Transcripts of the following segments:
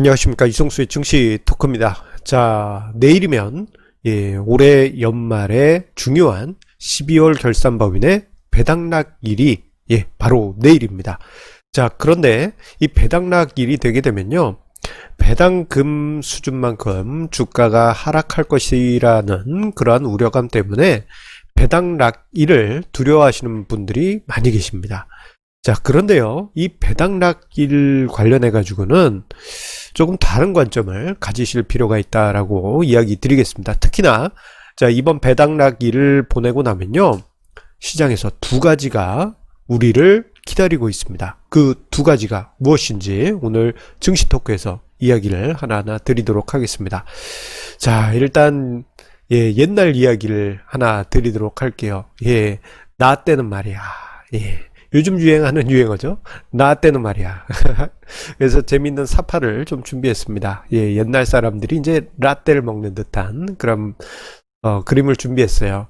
안녕하십니까 이성수의 증시 토크입니다. 자 내일이면 예, 올해 연말에 중요한 12월 결산법인의 배당락일이 예, 바로 내일입니다. 자 그런데 이 배당락일이 되게 되면요 배당금 수준만큼 주가가 하락할 것이라는 그러한 우려감 때문에 배당락일을 두려워하시는 분들이 많이 계십니다. 자, 그런데요, 이 배당락일 관련해 가지고는 조금 다른 관점을 가지실 필요가 있다라고 이야기 드리겠습니다. 특히나, 자, 이번 배당락일을 보내고 나면요, 시장에서 두 가지가 우리를 기다리고 있습니다. 그 두 가지가 무엇인지 오늘 증시 토크에서 이야기를 하나하나 드리도록 하겠습니다. 자, 일단, 예, 옛날 이야기를 하나 드리도록 할게요. 예, 나 때는 말이야. 예. 요즘 유행하는 유행어죠. 나 때는 말이야. 그래서 재밌는 사파를 좀 준비했습니다. 예, 옛날 사람들이 이제 라떼를 먹는 듯한 그런 어, 그림을 준비했어요.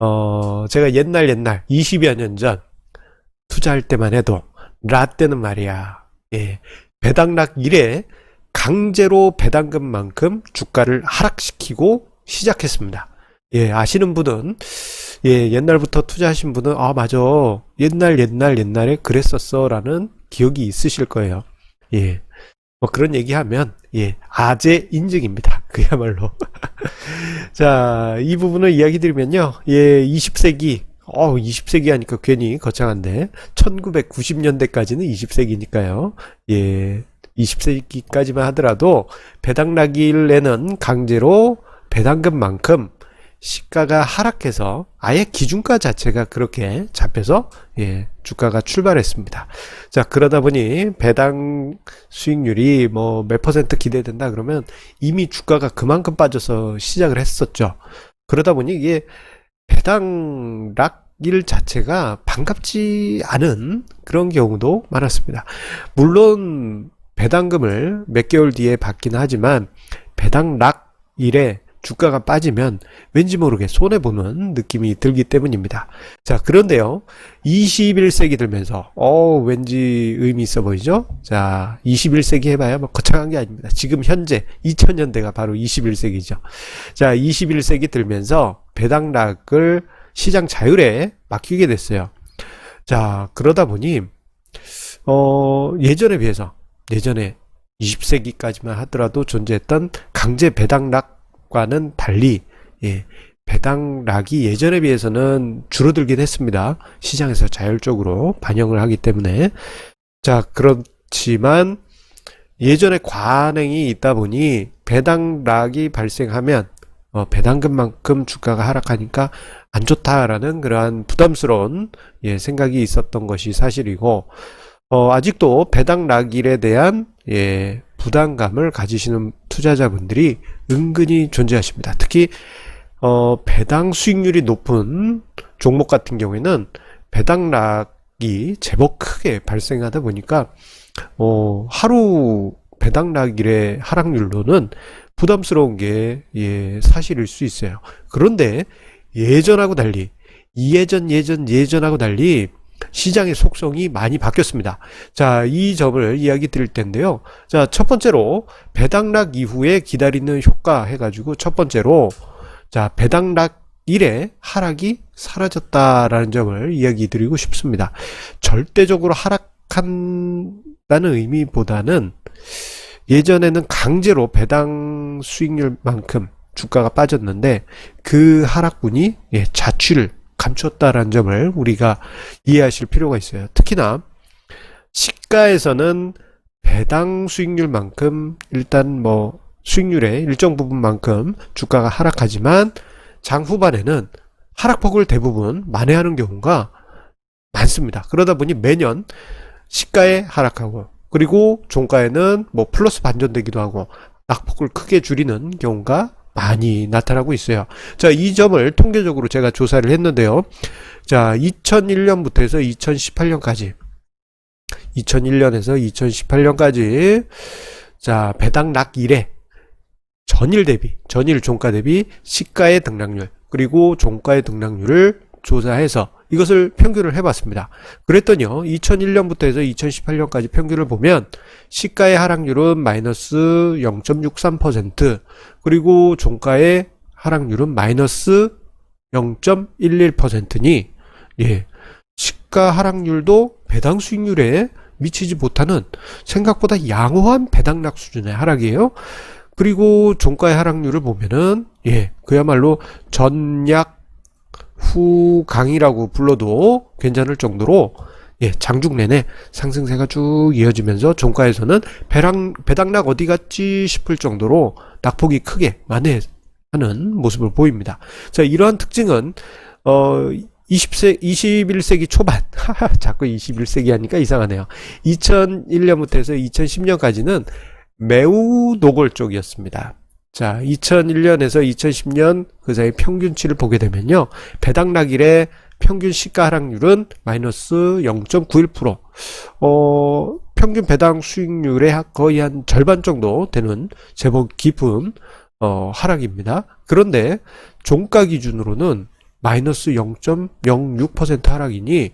어, 제가 옛날 옛날 20여 년 전 투자할 때만 해도 라떼는 말이야. 예, 배당락 이래 강제로 배당금만큼 주가를 하락시키고 시작했습니다. 예, 아시는 분은 예, 옛날부터 투자하신 분은 아, 맞아. 옛날 옛날 옛날에 그랬었어라는 기억이 있으실 거예요. 예. 뭐 그런 얘기하면 예, 아재 인증입니다. 그야말로. 자, 이 부분을 이야기 드리면요. 예, 20세기 어, 20세기 하니까 괜히 거창한데 1990년대까지는 20세기니까요. 예. 20세기까지만 하더라도 배당락일에는 강제로 배당금만큼 시가가 하락해서 아예 기준가 자체가 그렇게 잡혀서 예, 주가가 출발했습니다. 자, 그러다 보니 배당 수익률이 뭐 몇 퍼센트 기대된다 그러면 이미 주가가 그만큼 빠져서 시작을 했었죠. 그러다 보니 이게 배당락 일 자체가 반갑지 않은 그런 경우도 많았습니다. 물론 배당금을 몇 개월 뒤에 받기는 하지만 배당락 일에 주가가 빠지면 왠지 모르게 손해보는 느낌이 들기 때문입니다. 자, 그런데요. 21세기 들면서, 어, 왠지 의미 있어 보이죠? 자, 21세기 해봐야 뭐 거창한 게 아닙니다. 지금 현재 2000년대가 바로 21세기죠. 자, 21세기 들면서 배당락을 시장 자율에 맡기게 됐어요. 자, 그러다 보니, 어, 예전에 비해서, 예전에 20세기까지만 하더라도 존재했던 강제 배당락 과는 달리 예, 배당락이 예전에 비해서는 줄어들긴 했습니다. 시장에서 자율적으로 반영을 하기 때문에 자 그렇지만 예전에 과냉이 있다 보니 배당락이 발생하면 어, 배당금만큼 주가가 하락하니까 안 좋다라는 그러한 부담스러운 예, 생각이 있었던 것이 사실이고 어, 아직도 배당락일에 대한 예, 부담감을 가지시는 투자자분들이 은근히 존재하십니다. 특히 어, 배당 수익률이 높은 종목 같은 경우에는 배당락이 제법 크게 발생하다 보니까 어, 하루 배당락일의 하락률로는 부담스러운 게 예, 사실일 수 있어요. 그런데 예전하고 달리 예전 예전 예전하고 달리 시장의 속성이 많이 바뀌었습니다. 자, 이 점을 이야기 드릴 텐데요. 자, 첫 번째로 배당락 이후에 기다리는 효과 해가지고 첫 번째로 자, 배당락 일에 하락이 사라졌다라는 점을 이야기 드리고 싶습니다. 절대적으로 하락한다는 의미보다는 예전에는 강제로 배당 수익률만큼 주가가 빠졌는데 그 하락분이 예, 자취를 감췄다라는 점을 우리가 이해하실 필요가 있어요. 특히나 시가에서는 배당 수익률만큼 일단 뭐 수익률의 일정 부분만큼 주가가 하락하지만 장 후반에는 하락폭을 대부분 만회하는 경우가 많습니다. 그러다 보니 매년 시가에 하락하고 그리고 종가에는 뭐 플러스 반전되기도 하고 낙폭을 크게 줄이는 경우가 많이 나타나고 있어요. 자, 이 점을 통계적으로 제가 조사를 했는데요. 자, 2001년부터 해서 2018년까지 2001년에서 2018년까지 자, 배당락 일에 전일 대비, 전일 종가 대비 시가의 등락률, 그리고 종가의 등락률을 조사해서 이것을 평균을 해봤습니다. 그랬더니요, 2001년부터 해서 2018년까지 평균을 보면 시가의 하락률은 마이너스 0.63%, 그리고 종가의 하락률은 마이너스 0.11%니, 예, 시가 하락률도 배당 수익률에 미치지 못하는 생각보다 양호한 배당락 수준의 하락이에요. 그리고 종가의 하락률을 보면은, 예, 그야말로 전약 후강이라고 불러도 괜찮을 정도로 예, 장중 내내 상승세가 쭉 이어지면서 종가에서는 배당, 배당락 어디 갔지 싶을 정도로 낙폭이 크게 만회하는 모습을 보입니다. 자, 이러한 특징은, 어, 20세, 21세기 초반, 자꾸 21세기 하니까 이상하네요. 2001년부터 해서 2010년까지는 매우 노골적이었습니다. 자, 2001년에서 2010년 그 사이 평균치를 보게 되면요. 배당락일의 평균 시가 하락률은 마이너스 0.91%. 어, 평균 배당 수익률의 거의 한 절반 정도 되는 제법 깊은 어, 하락입니다. 그런데 종가 기준으로는 마이너스 0.06% 하락이니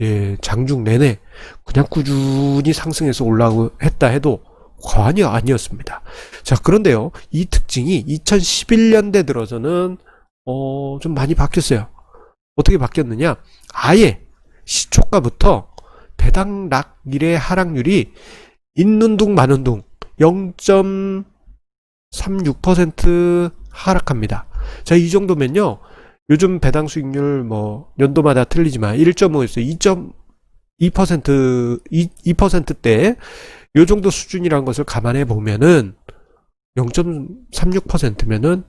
예, 장중 내내 그냥 꾸준히 상승해서 올라오고 했다 해도 과언이 아니었습니다. 자, 그런데요, 이 특징이 2011년대 들어서는, 어, 좀 많이 바뀌었어요. 어떻게 바뀌었느냐? 아예 시초가부터 배당 락일의 하락률이 있는 둥 마는 둥 0.36% 하락합니다. 자, 이 정도면요, 요즘 배당 수익률 뭐, 연도마다 틀리지만 1.5에서 2.2% 2%대 요 정도 수준이란 것을 감안해 보면은 0.36%면은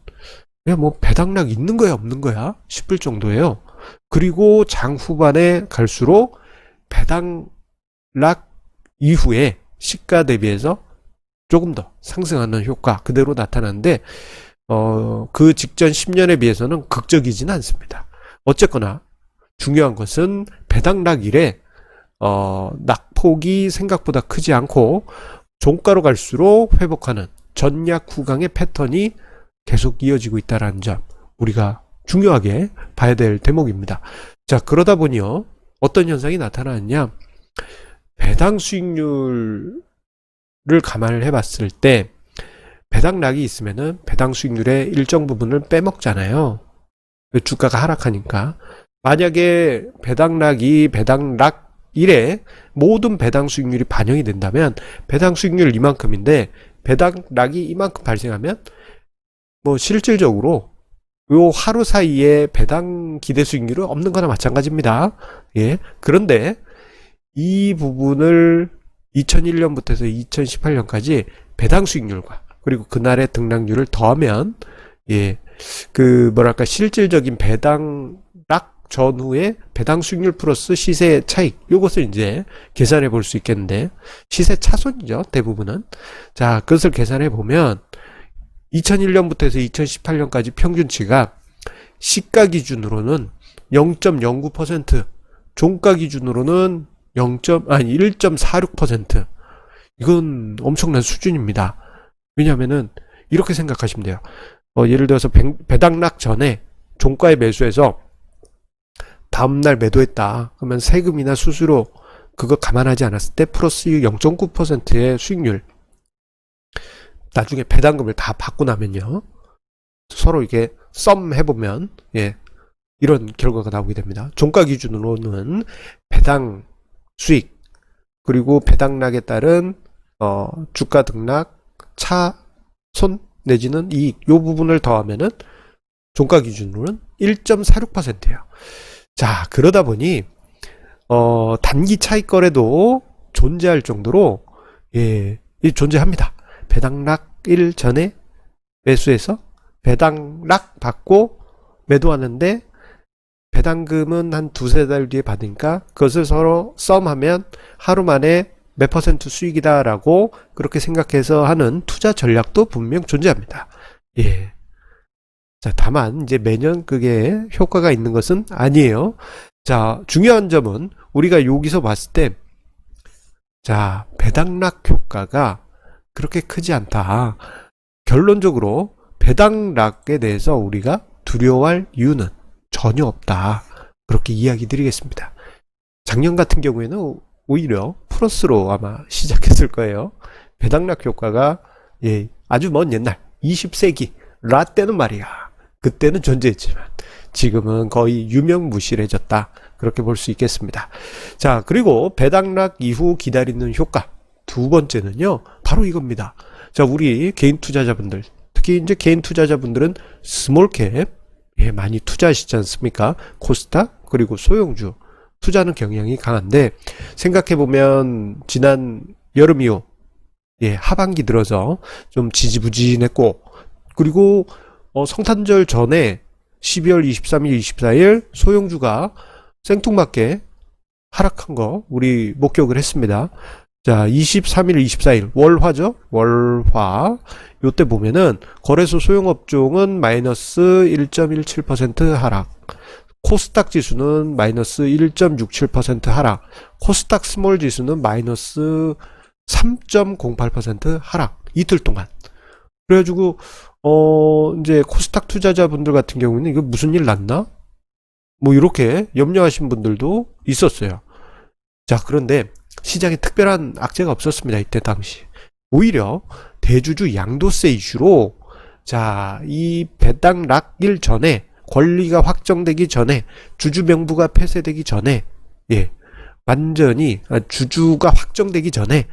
그냥 뭐 배당락 있는 거야 없는 거야 싶을 정도예요. 그리고 장 후반에 갈수록 배당락 이후에 시가 대비해서 조금 더 상승하는 효과 그대로 나타나는데 어, 그 직전 10년에 비해서는 극적이지는 않습니다. 어쨌거나 중요한 것은 배당락 일에 어, 낙 폭이 생각보다 크지 않고 종가로 갈수록 회복하는 전약 후강의 패턴이 계속 이어지고 있다는 점 우리가 중요하게 봐야 될 대목입니다. 자 그러다 보니요 어떤 현상이 나타나느냐 배당 수익률을 감안을 해봤을 때 배당락이 있으면은 배당 수익률의 일정 부분을 빼먹잖아요. 주가가 하락하니까 만약에 배당락이 배당락 1에 모든 배당 수익률이 반영이 된다면 배당 수익률 이만큼인데 배당락이 이만큼 발생하면 뭐 실질적으로 요 하루 사이에 배당 기대 수익률은 없는 거나 마찬가지입니다. 예. 그런데 이 부분을 2001년부터 해서 2018년까지 배당 수익률과 그리고 그날의 등락률을 더하면 예. 그 뭐랄까 실질적인 배당락 전후에 배당 수익률 플러스 시세 차익 요것을 이제 계산해 볼 수 있겠는데 시세 차손이죠 대부분은. 자 그것을 계산해 보면 2001년부터 해서 2018년까지 평균치가 시가 기준으로는 0.09% 종가 기준으로는 0. 아니 1.46% 이건 엄청난 수준입니다. 왜냐하면은 이렇게 생각하시면 돼요. 어, 예를 들어서 배, 배당락 전에 종가에 매수해서 다음날 매도했다. 그러면 세금이나 수수료 그거 감안하지 않았을 때 플러스 0.9%의 수익률 나중에 배당금을 다 받고 나면요. 서로 이게 썸 해보면 예 이런 결과가 나오게 됩니다. 종가 기준으로는 배당 수익 그리고 배당락에 따른 어, 주가 등락 차손 내지는 이익 요 부분을 더하면은 종가 기준으로는 1.46%예요. 자, 그러다 보니, 어, 단기 차익 거래도 존재할 정도로, 예, 이 존재합니다. 배당락 1 전에 매수해서 배당락 받고 매도하는데 배당금은 한 두세 달 뒤에 받으니까 그것을 서로 썸하면 하루 만에 몇 퍼센트 수익이다라고 그렇게 생각해서 하는 투자 전략도 분명 존재합니다. 예. 자, 다만 이제 매년 그게 효과가 있는 것은 아니에요. 자, 중요한 점은 우리가 여기서 봤을 때 자, 배당락 효과가 그렇게 크지 않다. 결론적으로 배당락에 대해서 우리가 두려워할 이유는 전혀 없다. 그렇게 이야기 드리겠습니다. 작년 같은 경우에는 오히려 플러스로 아마 시작했을 거예요. 배당락 효과가 예, 아주 먼 옛날 20세기 라떼는 말이야. 그때는 존재했지만 지금은 거의 유명무실해졌다. 그렇게 볼 수 있겠습니다. 자, 그리고 배당락 이후 기다리는 효과. 두 번째는요, 바로 이겁니다. 자, 우리 개인 투자자분들, 특히 이제 개인 투자자분들은 스몰캡, 예, 많이 투자하시지 않습니까? 코스닥, 그리고 소형주, 투자하는 경향이 강한데, 생각해보면, 지난 여름 이후, 예, 하반기 들어서 좀 지지부진했고, 그리고, 어, 성탄절 전에 12월 23일, 24일 소형주가 생뚱맞게 하락한 거 우리 목격을 했습니다. 자, 23일, 24일 월화죠? 월화. 요때 보면은 거래소 소형업종은 마이너스 1.17% 하락. 코스닥 지수는 마이너스 1.67% 하락. 코스닥 스몰 지수는 마이너스 3.08% 하락. 이틀 동안. 그래가지고 어 이제 코스닥 투자자분들 같은 경우는 이거 무슨 일 났나? 뭐 이렇게 염려하신 분들도 있었어요. 자, 그런데 시장에 특별한 악재가 없었습니다. 이때 당시. 오히려 대주주 양도세 이슈로 자, 이 배당 락일 전에 권리가 확정되기 전에 주주 명부가 폐쇄되기 전에 예. 완전히 아, 주주가 확정되기 전에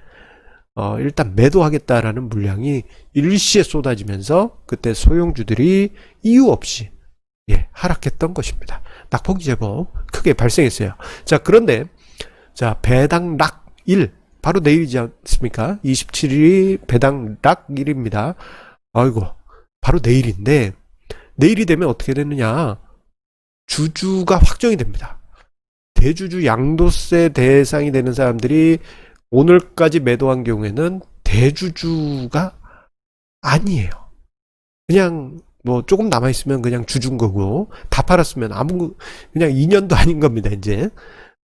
어, 일단 매도하겠다라는 물량이 일시에 쏟아지면서 그때 소형주들이 이유 없이 예, 하락했던 것입니다. 낙폭이 제법 크게 발생했어요. 자, 그런데 자, 배당 락 1 바로 내일이지 않습니까? 27일이 배당 락 1입니다. 아이고, 바로 내일인데 내일이 되면 어떻게 되느냐? 주주가 확정이 됩니다. 대주주 양도세 대상이 되는 사람들이 오늘까지 매도한 경우에는 대주주가 아니에요. 그냥 뭐 조금 남아 있으면 그냥 주준 거고 다 팔았으면 아무 그냥 2년도 아닌 겁니다. 이제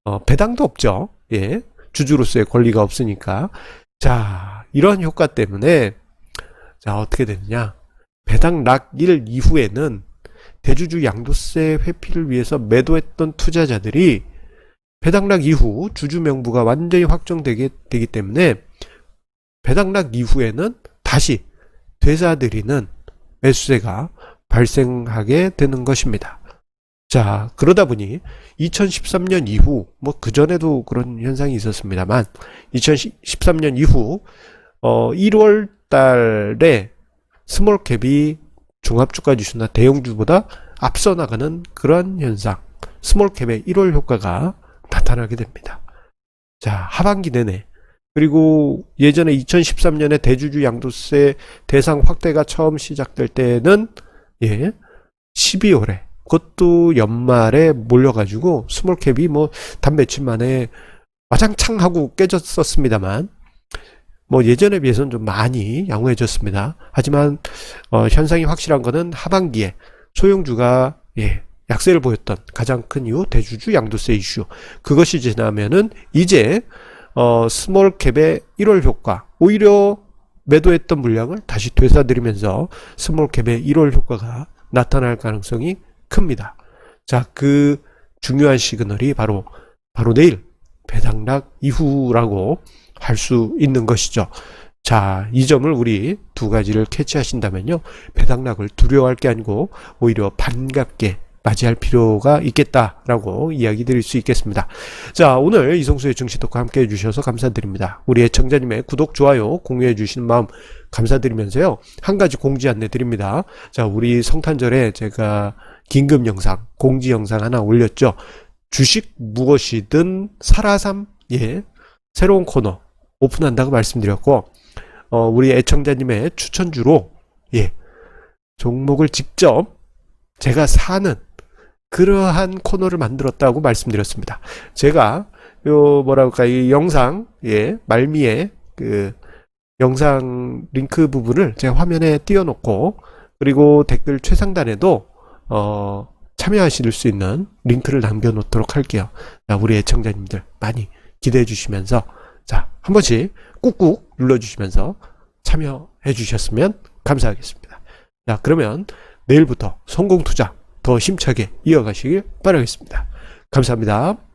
어, 배당도 없죠. 예, 주주로서의 권리가 없으니까 자 이러한 효과 때문에 자 어떻게 되느냐 배당 락1 이후에는 대주주 양도세 회피를 위해서 매도했던 투자자들이 배당락 이후 주주 명부가 완전히 확정되게 되기 때문에 배당락 이후에는 다시 되사들이는 매수세가 발생하게 되는 것입니다. 자, 그러다 보니 2013년 이후 뭐 그전에도 그런 현상이 있었습니다만 2013년 이후 어 1월 달에 스몰캡이 종합주가 지수나 대형주보다 앞서 나가는 그런 현상 스몰캡의 1월 효과가 나타나게 됩니다. 자, 하반기 내내 그리고 예전에 2013년에 대주주 양도세 대상 확대가 처음 시작될 때는 예, 12월에 그것도 연말에 몰려가지고 스몰캡이 뭐 단 며칠 만에 와장창 하고 깨졌었습니다만 뭐 예전에 비해서는 좀 많이 양호해졌습니다. 하지만 어, 현상이 확실한 거는 하반기에 소형주가 예, 약세를 보였던 가장 큰 이유 대주주 양도세 이슈 그것이 지나면은 이제 어, 스몰캡의 1월 효과 오히려 매도했던 물량을 다시 되사들이면서 스몰캡의 1월 효과가 나타날 가능성이 큽니다. 자, 그 중요한 시그널이 바로 바로 내일 배당락 이후라고 할 수 있는 것이죠. 자, 이 점을 우리 두 가지를 캐치하신다면요. 배당락을 두려워할 게 아니고 오히려 반갑게 맞이할 필요가 있겠다라고 이야기 드릴 수 있겠습니다. 자, 오늘 이성수의 증시 토크 함께 해주셔서 감사드립니다. 우리 애청자님의 구독, 좋아요, 공유해 주시는 마음 감사드리면서요. 한 가지 공지 안내 드립니다. 자, 우리 성탄절에 제가 긴급 영상, 공지 영상 하나 올렸죠. 주식 무엇이든 살아삼, 예. 새로운 코너 오픈한다고 말씀드렸고, 어, 우리 애청자님의 추천주로, 예. 종목을 직접 제가 사는 그러한 코너를 만들었다고 말씀드렸습니다. 제가 요 뭐라 할까 이 영상 예 말미에 그 영상 링크 부분을 제가 화면에 띄워놓고 그리고 댓글 최상단에도 어 참여하실 수 있는 링크를 남겨놓도록 할게요. 자, 우리 애청자님들 많이 기대해 주시면서 자 한 번씩 꾹꾹 눌러주시면서 참여해 주셨으면 감사하겠습니다. 자 그러면 내일부터 성공 투자 더 힘차게 이어가시길 바라겠습니다. 감사합니다.